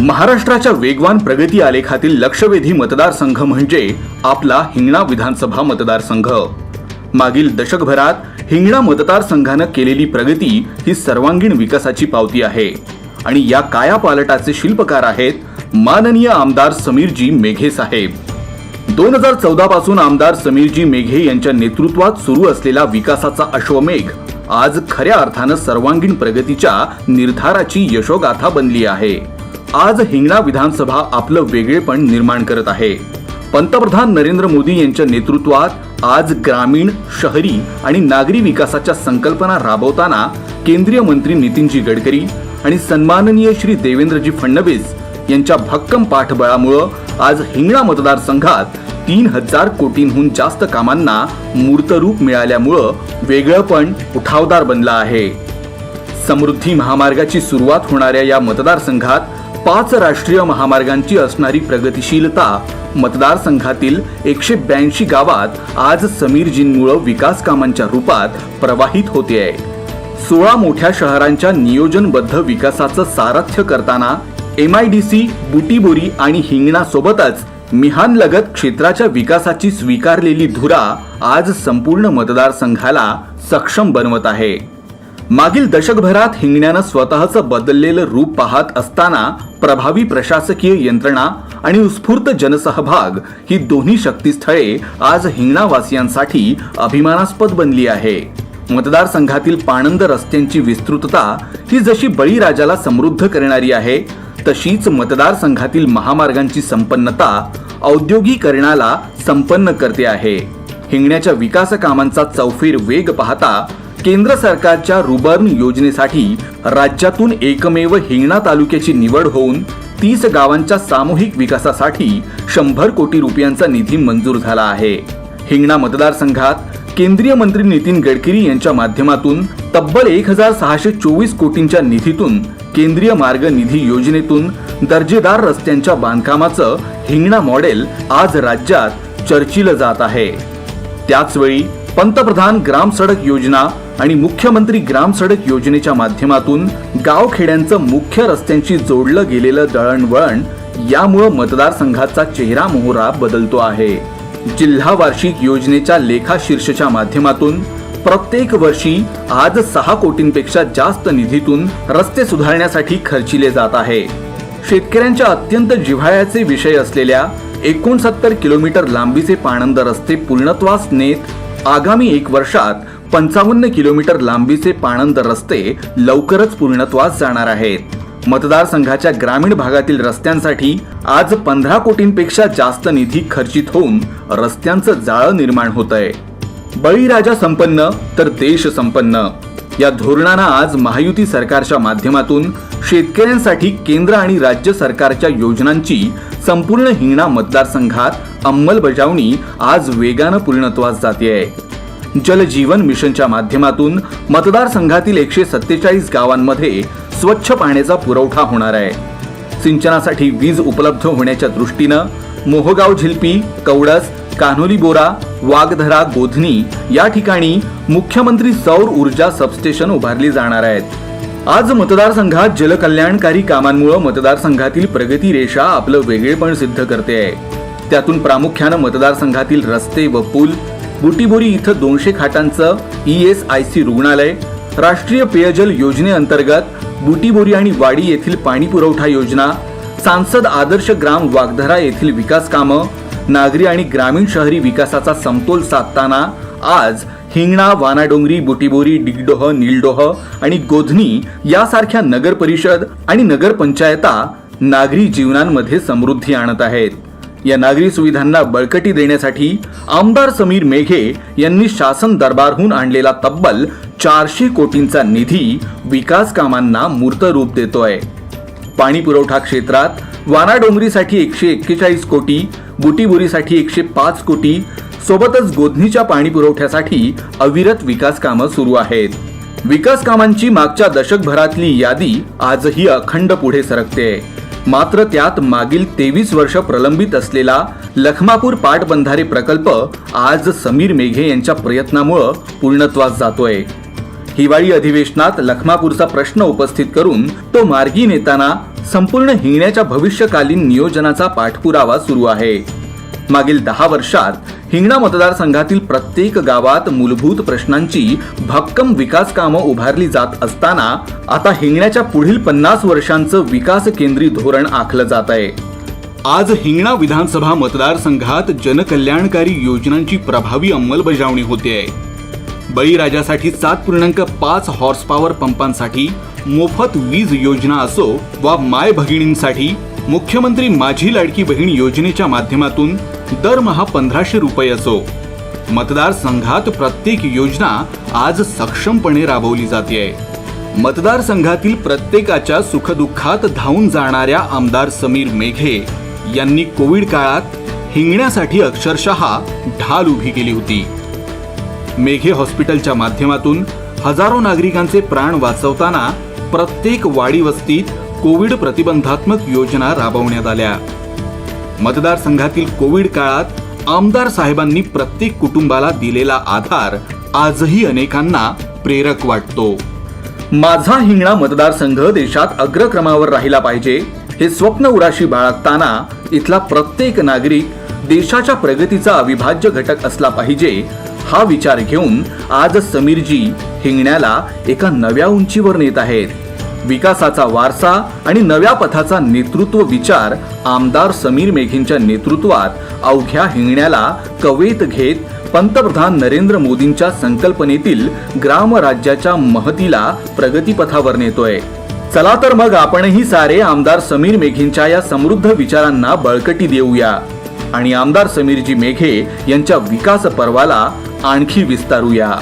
महाराष्ट्राच्या वेगवान प्रगती आलेखातील लक्षवेधी मतदारसंघ म्हणजे आपला हिंगणा विधानसभा मतदारसंघ. मागील दशकभरात हिंगणा मतदारसंघानं केलेली प्रगती ही सर्वांगीण विकासाची पावती आहे. आणि या कायापालटाचे शिल्पकार आहेत माननीय आमदार समीरजी मेघे साहेब. दोन हजार चौदा पासून आमदार समीरजी मेघे यांच्या नेतृत्वात सुरू असलेला विकासाचा अश्वमेघ आज खऱ्या अर्थानं सर्वांगीण प्रगतीच्या निर्धाराची यशोगाथा बनली आहे. आज हिंगणा विधानसभा आपलं वेगळेपण निर्माण करत आहे. पंतप्रधान नरेंद्र मोदी यांच्या नेतृत्वात आज ग्रामीण शहरी आणि नागरी विकासाच्या संकल्पना राबवताना केंद्रीय मंत्री नितीनजी गडकरी आणि सन्माननीय श्री देवेंद्रजी फडणवीस यांच्या भक्कम पाठबळामुळं आज हिंगणा मतदारसंघात तीन हजार कोटींहून जास्त कामांना मूर्तरूप मिळाल्यामुळं वेगळंपण उठावदार बनलं आहे. समृद्धी महामार्गाची सुरुवात होणाऱ्या या मतदारसंघात पाच राष्ट्रीय महामार्गांची असणारी प्रगतिशीलता मतदारसंघातील एकशे ब्याऐंशी गावात आज समीरजींमुळं विकास कामांच्या रूपात प्रवाहित होते आहे. सोळा मोठ्या शहरांच्या नियोजनबद्ध विकासाचं सारथ्य करताना M I D C Butibori आणि हिंगणासोबतच मिहानलगत क्षेत्राच्या विकासाची स्वीकारलेली धुरा आज संपूर्ण मतदारसंघाला सक्षम बनवत आहे. मागील दशकभरात हिंगण्यानं स्वतःचं बदललेलं रूप पाहत असताना प्रभावी प्रशासकीय यंत्रणा आणि उत्स्फूर्त जनसहभाग ही दोन्ही शक्तीस्थळे आज हिंगणावासियांसाठी अभिमानास्पद बनली आहे. मतदारसंघातील पाणंद रस्त्यांची विस्तृतता ही जशी बळीराजाला समृद्ध करणारी आहे तशीच मतदारसंघातील महामार्गांची संपन्नता औद्योगिकरणाला संपन्न करते आहे. हिंगण्याच्या विकास कामांचा चौफेर वेग पाहता केंद्र सरकारच्या रुबर्न योजनेसाठी राज्यातून एकमेव हिंगणा तालुक्याची निवड होऊन तीस गावांच्या सामूहिक विकासासाठी शंभर कोटी रुपयांचा निधी मंजूर झाला आहे. हिंगणा मतदारसंघात केंद्रीय मंत्री नितीन गडकरी यांच्या माध्यमातून तब्बल एक हजार सहाशे चोवीस कोटींच्या निधीतून केंद्रीय मार्ग निधी योजनेतून दर्जेदार रस्त्यांच्या बांधकामाचं हिंगणा मॉडेल आज राज्यात चर्चिलं जात आहे. त्याचवेळी पंतप्रधान ग्राम सडक योजना आणि मुख्यमंत्री ग्राम सडक योजनेच्या माध्यमातून गावखेड्यांचं मुख्य रस्त्यांशी जोडलं गेलेलं दळणवळण यामुळं मतदारसंघाचा चेहरा मोहरा बदलतो आहे. जिल्हा वार्षिक योजनेच्या लेखा शीर्षच्या माध्यमातून प्रत्येक वर्षी आज सहा कोटींपेक्षा जास्त निधीतून रस्ते सुधारण्यासाठी खर्चिले जात आहे. शेतकऱ्यांच्या अत्यंत जिव्हाळ्याचे विषय असलेल्या एकोणसत्तर किलोमीटर लांबीचे पाणंद रस्ते पूर्णत्वास नेत आगामी एक वर्षात पंचावन्न किलोमीटर लांबीचे पाणंद रस्ते लवकरच पूर्णत्वास जाणार आहेत. मतदारसंघाच्या ग्रामीण भागातील रस्त्यांसाठी आज पंधरा कोटींपेक्षा जास्त निधी खर्चित होऊन रस्त्यांचं जाळं निर्माण होत आहे बळीराजा संपन्न तर देश संपन्न. या धोरणानं आज महायुती सरकारच्या माध्यमातून शेतकऱ्यांसाठी केंद्र आणि राज्य सरकारच्या योजनांची संपूर्ण हिंगणा मतदारसंघात अंमलबजावणी आज वेगानं पूर्णत्वास जाते. आहे जल जीवन मिशनच्या माध्यमातून मतदारसंघातील एकशे सत्तेचाळीस गावांमध्ये स्वच्छ पाण्याचा पुरवठा होणार आहे. सिंचनासाठी वीज उपलब्ध होण्याच्या दृष्टीनं मोहगाव झिलपी कवडस कान्होली बोरा वाघधरा गोधनी या ठिकाणी मुख्यमंत्री सौर ऊर्जा सबस्टेशन उभारली जाणार आहेत. आज मतदारसंघात जलकल्याणकारी कामांमुळे मतदारसंघातील प्रगती रेषा आपलं वेगळेपण सिद्ध करते. आहे त्यातून प्रामुख्यानं मतदारसंघातील रस्ते व पूल बुटीबोरी इथं दोनशे खाटांचं ई एस आय सी रुग्णालय राष्ट्रीय पेयजल योजनेअंतर्गत बुटीबोरी आणि वाडी येथील पाणी पुरवठा योजना सांसद आदर्श ग्राम वागधरा येथील विकास कामं नागरी आणि ग्रामीण शहरी विकासाचा समतोल साधताना आज हिंगणा वानाडोंगरी बुटीबोरी डिगडोह निलडोह आणि गोधनी यासारख्या नगर परिषद आणि नगरपंचायता नागरी जीवनांमध्ये समृद्धी आणत आहेत. या नागरी सुविधांना बळकटी देण्यासाठी आमदार समीर मेघे यांनी शासन दरबारहून आणलेला तब्बल चारशे कोटींचा निधी विकास कामांना मूर्त रूप देतोय. पाणी पुरवठा क्षेत्रात वानाडोंगरीसाठी एकशे एक्केचाळीस कोटी बुटीबुरीसाठी एकशे पाच कोटी सोबतच गोधनीच्या पाणी पुरवठ्यासाठी अविरत विकास कामं सुरू आहेत. विकास कामांची मागच्या दशकभरातली यादी आजही अखंड पुढे सरकते. मात्र त्यात मागील तेवीस वर्ष प्रलंबित असलेला लखमापूर पाटबंधारे प्रकल्प आज समीर मेघे यांच्या प्रयत्नामुळं पूर्णत्वास जातोय. हिवाळी अधिवेशनात लखमापूरचा प्रश्न उपस्थित करून तो मार्गी नेताना संपूर्ण हिंगण्याच्या भविष्यकालीन नियोजनाचा पाठपुरावा सुरू आहे. मागील दहा वर्षात हिंगणा मतदारसंघातील प्रत्येक गावात मूलभूत प्रश्नांची भक्कम विकास कामं उभारली जात असताना आता हिंगण्याच्या पुढील पन्नास वर्षांचं विकास केंद्री धोरण आखलं जात आहे. आज हिंगणा विधानसभा मतदारसंघात जनकल्याणकारी योजनांची प्रभावी अंमलबजावणी होते आहे. बळीराजासाठी सात पूर्णांक पाच हॉर्स पॉवर पंपांसाठी मोफत वीज योजना असो वा माय भगिनींसाठी मुख्यमंत्री माझी लाडकी बहीण योजनेच्या माध्यमातून दरमहा पंधराशे रुपये असो मतदारसंघात प्रत्येक योजना आज सक्षमपणे राबवली जाते मतदारसंघातील प्रत्येकाच्या सुखदुःखात धावून जाणाऱ्या आमदार समीर मेघे यांनी कोविड काळात हिंगण्यासाठी अक्षरशः ढाल उभी केली होती. मेघे हॉस्पिटलच्या माध्यमातून हजारो नागरिकांचे प्राण वाचवताना प्रत्येक वाडी वस्तीत कोविड प्रतिबंधात्मक योजना राबवण्यात आल्या. मतदारसंघातील कोविड काळात आमदार साहेबांनी प्रत्येक कुटुंबाला दिलेला आधार आजही अनेकांना प्रेरक वाटतो. माझा हिंगणा मतदारसंघ देशात अग्रक्रमावर राहिला पाहिजे हे स्वप्न उराशी बाळगताना इथला प्रत्येक नागरिक देशाच्या प्रगतीचा अविभाज्य घटक असला पाहिजे हा विचार घेऊन आज समीरजी हिंगण्याला एका नव्या उंचीवर नेत आहेत. विकासाचा वारसा आणि नव्या पथाचा नेतृत्व विचार आमदार समीर मेघेंच्या नेतृत्वात अवघ्या हिंगण्याला कवेत घेत पंतप्रधान नरेंद्र मोदींच्या संकल्पनेतील ग्रामराज्याच्या महतीला प्रगतीपथावर नेतोय. चला तर मग आपणही सारे आमदार समीर मेघेंच्या या समृद्ध विचारांना बळकटी देऊया. आणि आमदार समीरजी मेघे यांच्या विकास पर्वाला आणखी विस्तारूया.